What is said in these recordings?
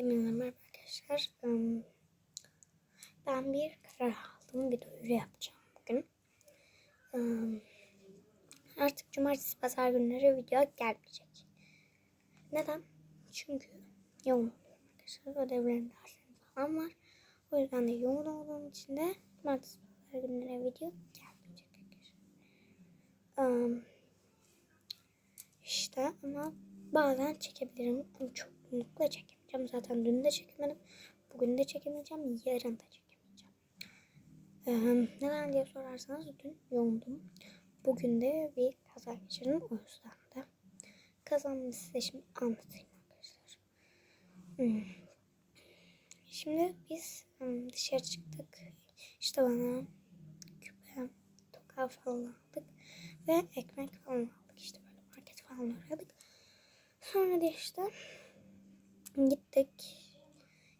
Eminim merhaba arkadaşlar. Ben bir karar aldım. Bir duyuru yapacağım bugün. Artık cumartesi pazar günleri video gelmeyecek. Neden? Çünkü yoğun arkadaşlar. Ödevlerim derslerim falan var. O yüzden de yoğun olduğum için de cumartesi pazar günleri video gelmeyecek arkadaşlar. İşte ama bazen çekebilirim ama çoğunlukla çekemeyeceğim. Zaten dün de çekemedim. Bugün de çekemeyeceğim. Yarın da çekemeyeceğim. Ee, neden diye sorarsanız dün yoğundum. Bugün de bir kaza geçirdim. O yüzden de kazamı size şimdi anlatayım arkadaşlar. Hmm. Şimdi biz hmm, dışarı çıktık. İşte bana küpe, toka falan aldık. Ve ekmek falan aldık. İşte böyle market falan aradık. Sonra da işte gittik.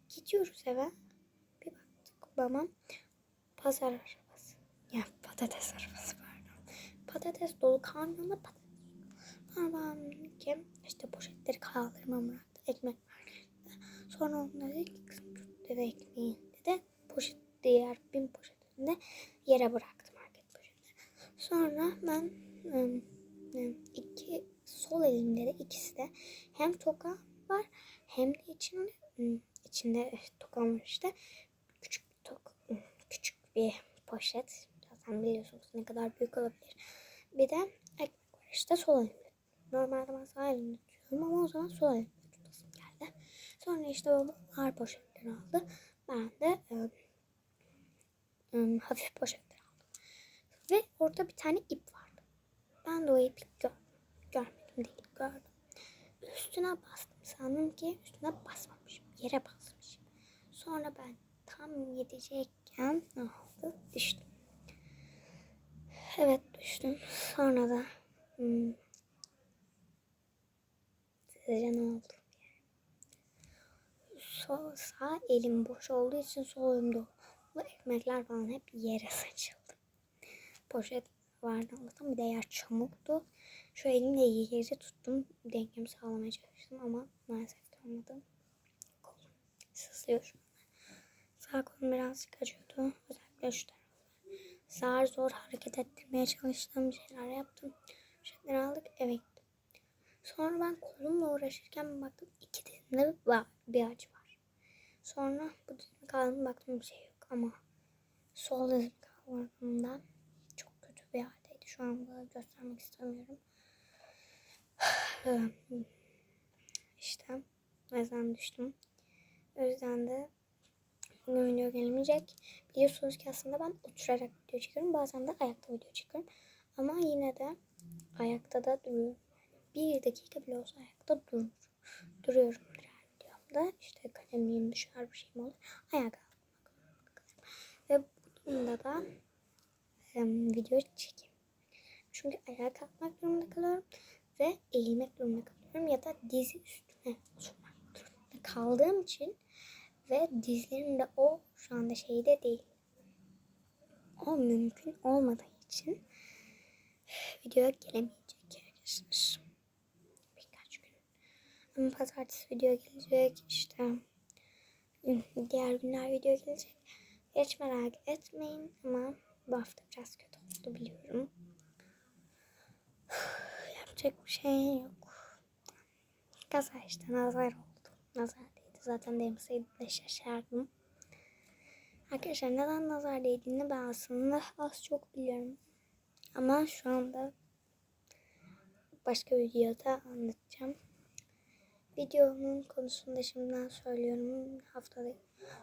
Gidiyoruz eve. Bir baktık babam pazar arabası. Ya patates arabası pardon. Patates dolu kamyonla patates. Babam dedi ki işte poşetleri kaldırmam bıraktı. Ekmek var. Sonra ki kızım tut dedi ekmeği dedi. Poşet diğer bin poşetini de yere bıraktı market poşetini. Sonra ben iki sol elimde de ikisi de hem toka var hem de içinde ım, içinde tokam var işte. Küçük tok ım, küçük bir poşet. Zaten biliyorsunuz ne kadar büyük olabilir. Bir de ekmek var işte sol elimde normalde ben sağ elimde tutuyorum ama o zaman sol elimde tutasım geldi. Sonra işte babam ağır poşetleri aldı. Ben de ım, ım, hafif poşetler aldım. Ve orada bir tane ip vardı. Ben de o ipi gördüm görmedim değil gördüm. Üstüne bastım sandım ki üstüne basmamışım yere basmışım. Sonra ben tam gidecekken ne oldu düştüm. Evet düştüm. Sonra da hmm, sizce ne oldu? Sol sağ elim boş olduğu için sol elimde ekmekler falan hep yere saçıldı. Poşet vardı Allah'tan bir de yer çamurdu şu elimle yeri tuttum. Dengemi sağlamaya çalıştım ama maalesef ki olmadı. Kolum sızlıyor. Sağ kolum birazcık acıyordu. Özellikle şu tarafı. Zar zor hareket ettirmeye çalıştım. Bir şeyler yaptım. Şeyler aldık. Eve gittim. Sonra ben kolumla uğraşırken baktım iki dilimde bir, acı var. Sonra bu dizime kaldım baktım bir şey yok ama sol dizim kötü bir haldeydi. Şu anda göstermek istemiyorum. işte yüzden düştüm. O yüzden de bugün video gelemeyecek. Biliyorsunuz ki aslında ben oturarak video çekiyorum. Bazen de ayakta video çekiyorum. Ama yine de ayakta da duruyorum. Bir dakika bile olsa ayakta durur. Duruyorum videomda. İşte kalemliğim düşer bir şeyim olur. Ayağa kalkmak Ve bunda da video çekeyim. Çünkü ayağa kalkmak durumunda kalıyorum ve eğilmek durumunda kalıyorum ya da dizi üstüne oturmak durumunda kaldığım için ve dizlerim de o şu anda şeyde değil. O mümkün olmadığı için videoya gelemeyecek arkadaşlar. Birkaç gün. Ama pazartesi video gelecek işte diğer günler video gelecek. Hiç merak etmeyin ama bu hafta biraz kötü oldu biliyorum yapacak bir şey yok. Kaza işte nazar oldu. Nazar değdi. Zaten değmeseydi de şaşardım. Arkadaşlar neden nazar değdiğini ben aslında az çok biliyorum. Ama şu anda başka videoda anlatacağım. Videonun konusunda şimdiden söylüyorum. Haftada,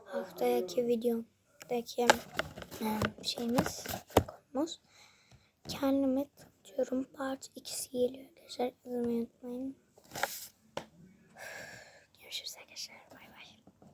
haftaki videomdaki şeyimiz, konumuz. Kendimi tanıtıyorum. Part 2'si geliyor arkadaşlar. İzlemeyi unutmayın. Görüşürüz arkadaşlar.